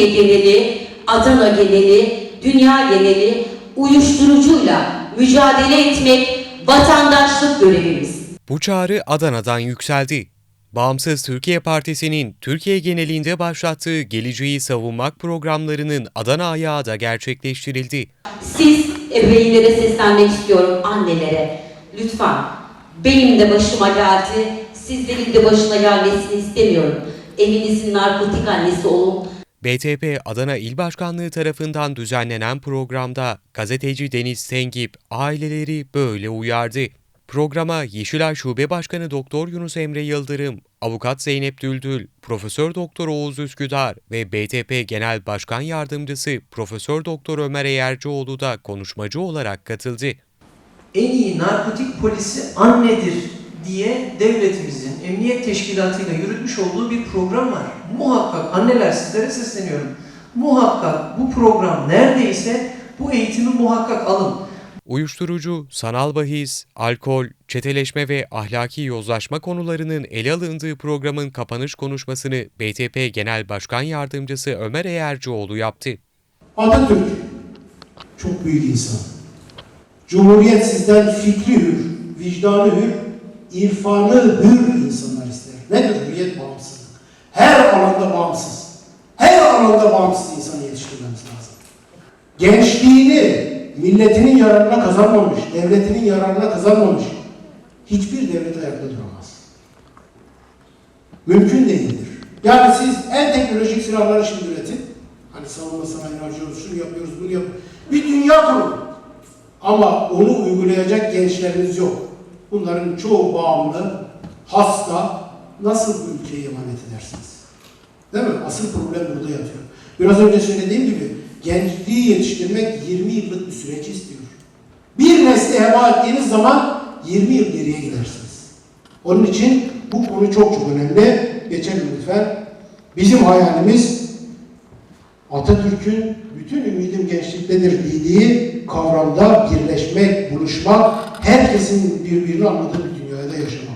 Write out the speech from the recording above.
Türkiye geneli, Adana geneli, dünya geneli uyuşturucuyla mücadele etmek vatandaşlık görevimiz. Bu çağrı Adana'dan yükseldi. Bağımsız Türkiye Partisi'nin Türkiye genelinde başlattığı Geleceği Savunmak programlarının Adana ayağı da gerçekleştirildi. Siz ebeveynlere seslenmek istiyorum, annelere. Lütfen benim de başıma geldi, sizlerin de başına gelmesini istemiyorum. Evinizin narkotik annesi olun. BTP Adana İl Başkanlığı tarafından düzenlenen programda gazeteci Deniz Tengip aileleri böyle uyardı. Programa Yeşilay Şube Başkanı Doktor Yunus Emre Yıldırım, Avukat Zeynep Düldül, Profesör Doktor Oğuz Üsküdar ve BTP Genel Başkan Yardımcısı Profesör Doktor Ömer Eğercioğlu da konuşmacı olarak katıldı. en iyi narkotik polisi annedir diye devletimizin emniyet teşkilatıyla yürütmüş olduğu bir program var. Muhakkak anneler sizlere sesleniyorum. Muhakkak bu program neredeyse bu eğitimi muhakkak alın. Uyuşturucu, sanal bahis, alkol, çeteleşme ve ahlaki yozlaşma konularının ele alındığı programın kapanış konuşmasını BTP Genel Başkan Yardımcısı Ömer Eğercioğlu yaptı. Atatürk çok büyük insan. Cumhuriyet sizden fikri hür, vicdanı hür, irfanı hür insanlar ister. Nedir hürriyet bağımsızlık? Her alanda bağımsız. Her alanda bağımsız insanı yetiştirmemiz lazım. Gençliğini milletinin yararına kazanmamış, devletinin yararına kazanmamış hiçbir devlet ayakta duramaz. Mümkün değildir. Yani siz en teknolojik silahları şimdi üretin. Hani savunma sanayini harcıyoruz, şunu yapıyoruz, bunu yapıyoruz. Bir dünya kurun. Ama onu uygulayacak gençleriniz yok. Bunların çoğu bağımlı, hasta. Nasıl bu ülkeyi emanet edersiniz? Değil mi? Asıl problem burada yatıyor. Biraz önce söylediğim gibi gençliği yetiştirmek 20 yıllık bir süreç istiyor. Bir nesli heba ettiğiniz zaman 20 yıl geriye gidersiniz. Onun için bu konu çok çok önemli. Geçelim lütfen. Bizim hayalimiz Atatürk'ün bütün ümidim gençliktedir dediği kavramda birleşmek, buluşmak, herkesin birbirini anladığı bir dünyada yaşamak.